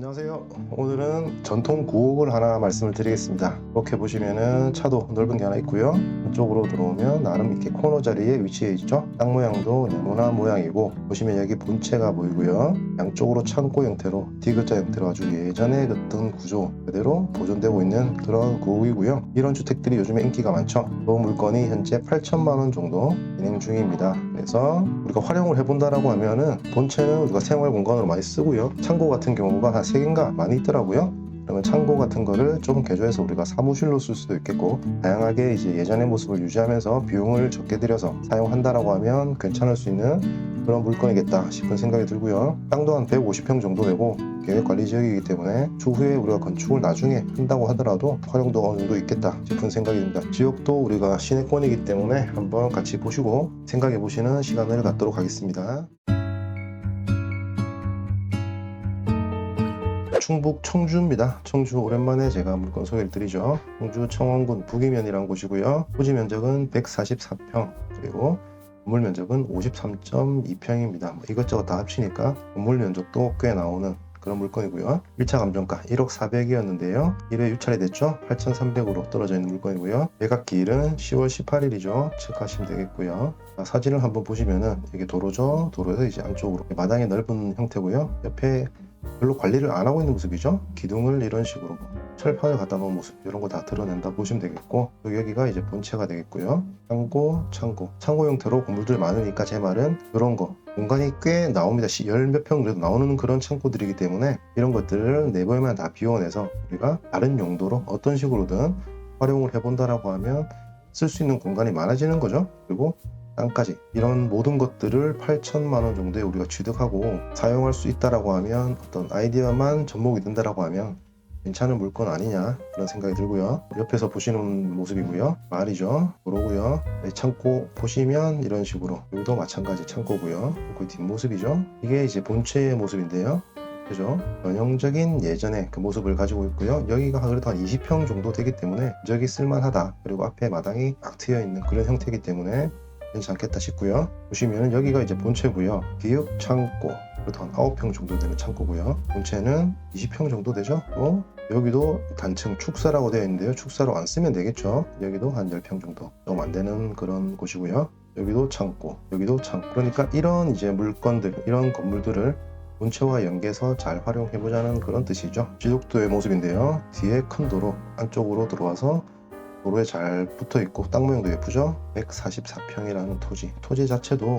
안녕하세요. 오늘은 전통 구옥을 하나 말씀을 드리겠습니다. 이렇게 보시면은 차도 넓은 게 하나 있고요. 이쪽으로 들어오면 나름 이렇게 코너 자리에 위치해 있죠. 땅 모양도 네모난 모양이고 보시면 여기 본체가 보이고요. 양쪽으로 창고 형태로 디귿자 형태로 아주 예전에 그던 구조 그대로 보존되고 있는 그런 구옥이고요. 이런 주택들이 요즘에 인기가 많죠. 그 물건이 현재 8천만 원 정도 진행 중입니다. 그래서 우리가 활용을 해본다라고 하면은 본체는 우리가 생활 공간으로 많이 쓰고요. 창고 같은 경우가 한 3개인가 많이 있더라고요. 그러면 창고 같은 거를 조금 개조해서 우리가 사무실로 쓸 수도 있겠고 다양하게 이제 예전의 모습을 유지하면서 비용을 적게 들여서 사용한다라고 하면 괜찮을 수 있는 그런 물건이겠다 싶은 생각이 들고요. 땅도 한 150평 정도 되고 계획 관리 지역이기 때문에 추후에 우리가 건축을 나중에 한다고 하더라도 활용도가 어느 정도 있겠다 싶은 생각이 듭니다. 지역도 우리가 시내권이기 때문에 한번 같이 보시고 생각해 보시는 시간을 갖도록 하겠습니다. 충북 청주입니다. 청주 오랜만에 제가 물건 소개를 드리죠. 청주 청원군 북이면이라는 곳이고요. 토지 면적은 144평 그리고 건물 면적은 53.2평입니다. 뭐 이것저것 다 합치니까 건물 면적도 꽤 나오는 그런 물건이고요. 1차 감정가 1억 400이었는데요. 1회 유찰이 됐죠. 8,300으로 떨어져 있는 물건이고요. 매각 기일은 10월 18일이죠. 체크하시면 되겠고요. 자, 사진을 한번 보시면은 이게 도로죠. 도로에서 이제 안쪽으로 마당이 넓은 형태고요. 옆에 별로 관리를 안 하고 있는 모습이죠. 기둥을 이런 식으로 철판을 갖다 놓은 모습 이런 거 다 드러낸다 보시면 되겠고 여기가 이제 본체가 되겠고요. 창고, 창고, 창고 형태로 건물들 많으니까 제 말은 이런 거 공간이 꽤 나옵니다. 열 몇 평 그래도 나오는 그런 창고들이기 때문에 이런 것들을 내부에만 다 비워내서 우리가 다른 용도로 어떤 식으로든 활용을 해본다라고 하면 쓸 수 있는 공간이 많아지는 거죠. 그리고 땅까지. 이런 모든 것들을 8천만 원 정도에 우리가 취득하고 사용할 수 있다라고 하면 어떤 아이디어만 접목이 된다라고 하면 괜찮은 물건 아니냐 그런 생각이 들고요. 옆에서 보시는 모습이고요. 말이죠. 그러고요. 네, 창고 보시면 이런 식으로 여기도 마찬가지 창고고요. 그 뒷모습이죠. 이게 이제 본체의 모습인데요. 그죠? 전형적인 예전의 그 모습을 가지고 있고요. 여기가 그래도 한 20평 정도 되기 때문에 저기 쓸만하다. 그리고 앞에 마당이 딱 트여 있는 그런 형태이기 때문에 괜찮겠다 싶고요. 보시면 여기가 이제 본체고요. 비육 창고 한 9평 정도 되는 창고고요. 본체는 20평 정도 되죠. 또 여기도 단층 축사라고 되어 있는데요. 축사로 안 쓰면 되겠죠. 여기도 한 10평 정도 좀 안 되는 그런 곳이고요. 여기도 창고, 여기도 창고. 그러니까 이런 이제 물건들, 이런 건물들을 본체와 연계해서 잘 활용해 보자는 그런 뜻이죠. 지독도의 모습인데요. 뒤에 큰 도로 안쪽으로 들어와서 도로에 잘 붙어 있고 땅 모양도 예쁘죠? 144평이라는 토지. 토지 자체도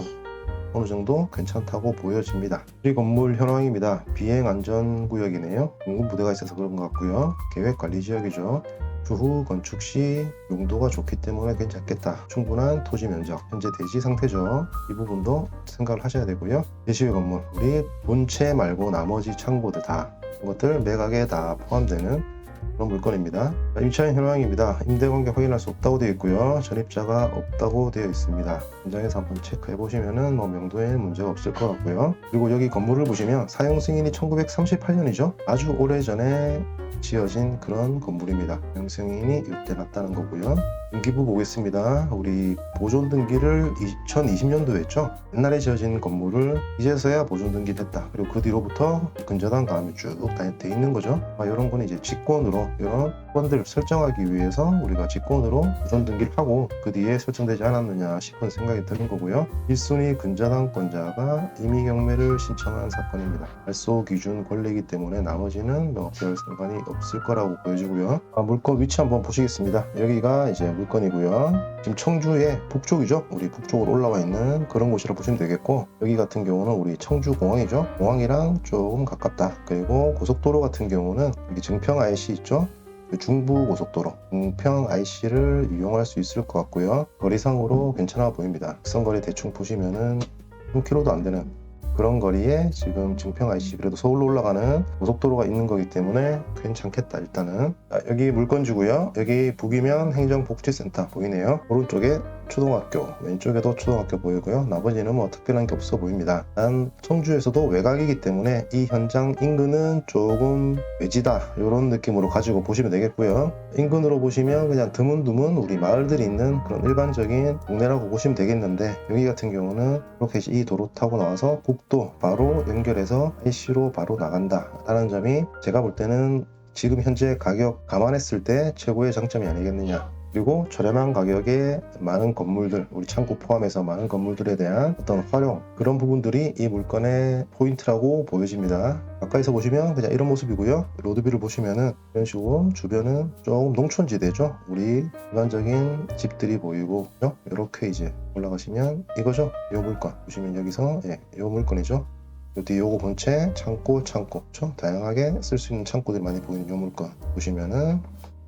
어느 정도 괜찮다고 보여집니다. 이 건물 현황입니다. 비행 안전 구역이네요. 공군 부대가 있어서 그런 것 같고요. 계획 관리 지역이죠. 추후 건축 시 용도가 좋기 때문에 괜찮겠다. 충분한 토지 면적, 현재 대지 상태죠. 이 부분도 생각을 하셔야 되고요. 예시의 건물, 우리 본체 말고 나머지 창고들 다 이것들 매각에 다 포함되는 그런 물건입니다. 임차인 현황입니다. 임대 관계 확인할 수 없다고 되어 있고요. 전입자가 없다고 되어 있습니다. 현장에서 한번 체크해 보시면은 뭐 명도에 문제가 없을 것 같고요. 그리고 여기 건물을 보시면 사용 승인이 1938년이죠. 아주 오래 전에 지어진 그런 건물입니다. 사용 승인이 이때 났다는 거고요. 등기부 보겠습니다. 우리 보존 등기를 2020년도에 했죠. 옛날에 지어진 건물을 이제서야 보존 등기를 했다. 그리고 그 뒤로부터 근저당 다음에 쭉 돼 있는 거죠. 아, 이런 거는 이제 직권으로 이런 건들을 설정하기 위해서 우리가 직권으로 보존 등기를 하고 그 뒤에 설정되지 않았느냐 싶은 생각이 드는 거고요. 1순위 근저당권자가 임의 경매를 신청한 사건입니다. 발소 기준 권리이기 때문에 나머지는 뭐별 상관이 없을 거라고 보여지고요. 아, 물건 위치 한번 보시겠습니다. 여기가 이제 물건이고요. 지금 청주의 북쪽이죠. 우리 북쪽으로 올라와 있는 그런 곳이라 보시면 되겠고 여기 같은 경우는 우리 청주 공항이죠. 공항이랑 조금 가깝다. 그리고 고속도로 같은 경우는 여기 증평 IC 있죠. 그 중부 고속도로 증평 IC를 이용할 수 있을 것 같고요. 거리상으로 괜찮아 보입니다. 직선거리 대충 보시면은 1km도 안 되는 그런 거리에 지금 증평 IC 그래도 서울로 올라가는 고속도로가 있는 거기 때문에 괜찮겠다 일단은. 자, 여기 물건주고요. 여기 북이면 행정복지센터 보이네요. 오른쪽에 초등학교 왼쪽에도 초등학교 보이고요. 나머지는 뭐 특별한 게 없어 보입니다. 단 청주에서도 외곽이기 때문에 이 현장 인근은 조금 외지다 이런 느낌으로 가지고 보시면 되겠고요 인근으로 보시면 그냥 드문드문 우리 마을들이 있는 그런 일반적인 동네라고 보시면 되겠는데 여기 같은 경우는 이렇게 이 도로 타고 나와서 북 값도 바로 연결해서 IC로 바로 나간다 라는 점이 제가 볼 때는 지금 현재 가격 감안했을 때 최고의 장점이 아니겠느냐 그리고 저렴한 가격에 많은 건물들, 우리 창고 포함해서 많은 건물들에 대한 어떤 활용 그런 부분들이 이 물건의 포인트라고 보여집니다. 가까이서 보시면 그냥 이런 모습이고요. 로드뷰를 보시면은 이런 식으로 주변은 조금 농촌지대죠. 우리 일반적인 집들이 보이고 이렇게 이제 올라가시면 이거죠. 이 물건 보시면 여기서 예, 이 물건이죠. 여기 요거 본체 창고 창고 좀 다양하게 쓸 수 있는 창고들이 많이 보이는 요 물건 보시면은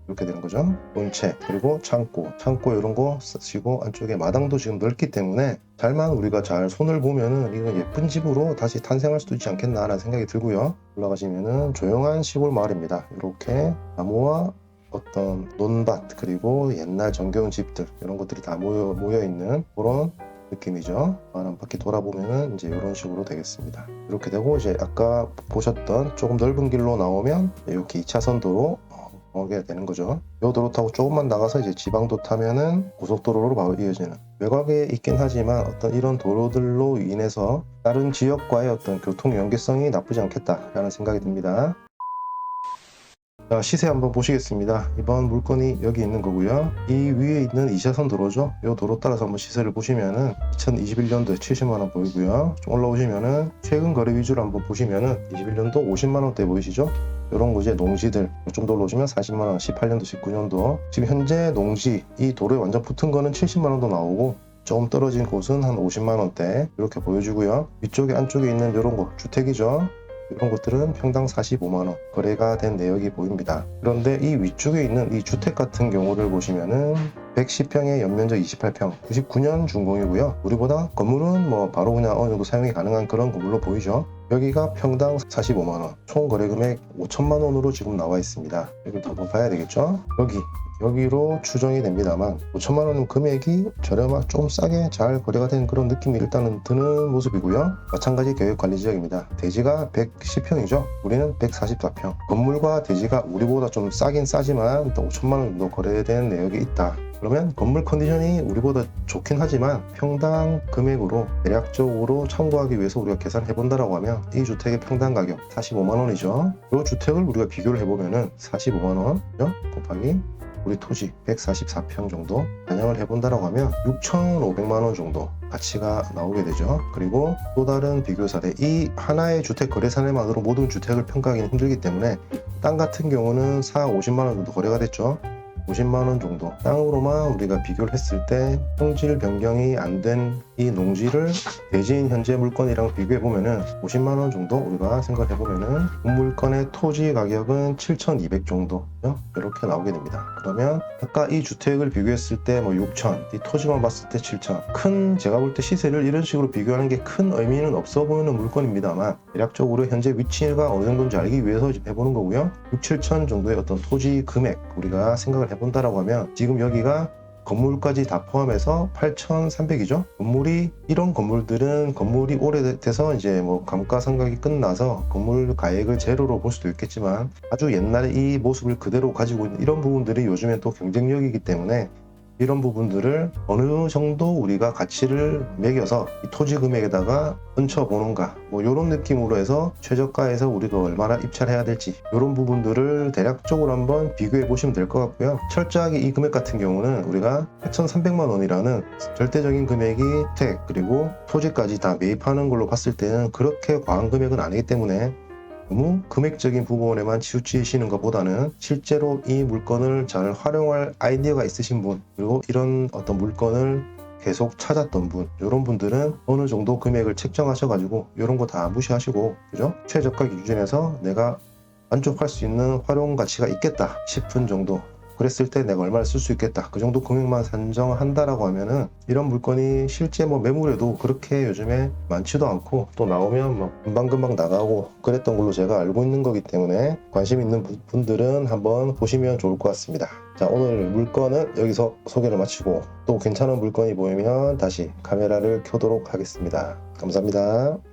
이렇게 되는 거죠. 본체 그리고 창고 창고 이런 거 쓰시고 안쪽에 마당도 지금 넓기 때문에 잘만 우리가 잘 손을 보면은 이거 예쁜 집으로 다시 탄생할 수도 있지 않겠나라는 생각이 들고요. 올라가시면은 조용한 시골 마을입니다. 이렇게 나무와 어떤 논밭 그리고 옛날 정겨운 집들 이런 것들이 다 모여 모여 있는 그런 느낌이죠. 한 바퀴 돌아보면은 이제 이런 식으로 되겠습니다. 이렇게 되고 이제 아까 보셨던 조금 넓은 길로 나오면 이렇게 2차선 도로 오게 되는 거죠. 요 도로 타고 조금만 나가서 이제 지방도 타면은 고속도로로 바로 이어지는 외곽에 있긴 하지만 어떤 이런 도로들로 인해서 다른 지역과의 어떤 교통 연계성이 나쁘지 않겠다라는 생각이 듭니다. 자, 시세 한번 보시겠습니다. 이번 물건이 여기 있는 거고요. 이 위에 있는 2차선 도로죠. 이 도로 따라서 한번 시세를 보시면은 2021년도에 70만 원 보이고요. 좀 올라오시면은 최근 거래 위주로 한번 보시면은 21년도 50만 원대 보이시죠? 이런 거 이제 농지들 좀더 올라오시면 40만 원, 18년도, 19년도 지금 현재 농지 이 도로에 완전 붙은 거는 70만 원도 나오고 조금 떨어진 곳은 한 50만 원대 이렇게 보여주고요. 위쪽에 안쪽에 있는 이런 거 주택이죠. 이런 것들은 평당 45만원 거래가 된 내역이 보입니다. 그런데 이 위쪽에 있는 이 주택 같은 경우를 보시면은 110평에 연면적 28평, 99년 준공이고요. 우리보다 건물은 뭐 바로 그냥 어느 정도 사용이 가능한 그런 건물로 보이죠. 여기가 평당 45만 원, 총 거래 금액 5천만 원으로 지금 나와 있습니다. 여기 한번 봐야 되겠죠? 여기 여기로 추정이 됩니다만 5천만 원 금액이 저렴하 좀 싸게 잘 거래가 된 그런 느낌이 일단은 드는 모습이고요. 마찬가지 계획관리 지역입니다. 대지가 110평이죠. 우리는 144평. 건물과 대지가 우리보다 좀 싸긴 싸지만 또 5천만 원 정도 거래된 내역이 있다. 그러면 건물 컨디션이 우리보다 좋긴 하지만 평당 금액으로 대략적으로 참고하기 위해서 우리가 계산해 본다라고 하면 이 주택의 평당 가격 45만 원이죠. 이 주택을 우리가 비교를 해보면은 45만 원 곱하기 우리 토지 144평 정도 반영을 해본다라고 하면 6,500만 원 정도 가치가 나오게 되죠. 그리고 또 다른 비교 사례 이 하나의 주택 거래 사례만으로 모든 주택을 평가하기는 힘들기 때문에 땅 같은 경우는 4, 50만 원 정도 거래가 됐죠. 50만 원 정도 땅으로만 우리가 비교를 했을 때 성질 변경이 안 된 이 농지를 대지인 현재 물건이랑 비교해 보면은 50만 원 정도 우리가 생각해 보면은 물건의 토지 가격은 7,200 정도 이렇게 나오게 됩니다. 그러면 아까 이 주택을 비교했을 때 뭐 6천, 이 토지만 봤을 때 7천. 큰 제가 볼 때 시세를 이런 식으로 비교하는 게 큰 의미는 없어 보이는 물건입니다만 대략적으로 현재 위치가 어느 정도인지 알기 위해서 해보는 거고요. 6, 7천 정도의 어떤 토지 금액 우리가 생각을 해본다라고 하면 지금 여기가 건물까지 다 포함해서 8,300이죠. 건물이 이런 건물들은 건물이 오래돼서 이제 뭐 감가상각이 끝나서 건물 가액을 제로로 볼 수도 있겠지만 아주 옛날에 이 모습을 그대로 가지고 있는 이런 부분들이 요즘엔 또 경쟁력이기 때문에 이런 부분들을 어느 정도 우리가 가치를 매겨서 이 토지 금액에다가 얹혀 보는가 뭐 이런 느낌으로 해서 최저가에서 우리가 얼마나 입찰해야 될지 이런 부분들을 대략적으로 한번 비교해 보시면 될 것 같고요. 철저하게 이 금액 같은 경우는 우리가 8,300만 원이라는 절대적인 금액이 택 그리고 토지까지 다 매입하는 걸로 봤을 때는 그렇게 과한 금액은 아니기 때문에 너무 금액적인 부분에만 치우치시는 것보다는 실제로 이 물건을 잘 활용할 아이디어가 있으신 분 그리고 이런 어떤 물건을 계속 찾았던 분 이런 분들은 어느 정도 금액을 책정하셔가지고 이런 거 다 무시하시고 그죠? 최저가 기준에서 내가 만족할 수 있는 활용 가치가 있겠다 싶은 정도 그랬을 때 내가 얼마를 쓸 수 있겠다. 그 정도 금액만 산정한다라고 하면은 이런 물건이 실제 뭐 매물에도 그렇게 요즘에 많지도 않고 또 나오면 뭐 금방금방 나가고 그랬던 걸로 제가 알고 있는 거기 때문에 관심 있는 분- 분들은 한번 보시면 좋을 것 같습니다. 자 오늘 물건은 여기서 소개를 마치고 또 괜찮은 물건이 보이면 다시 카메라를 켜도록 하겠습니다. 감사합니다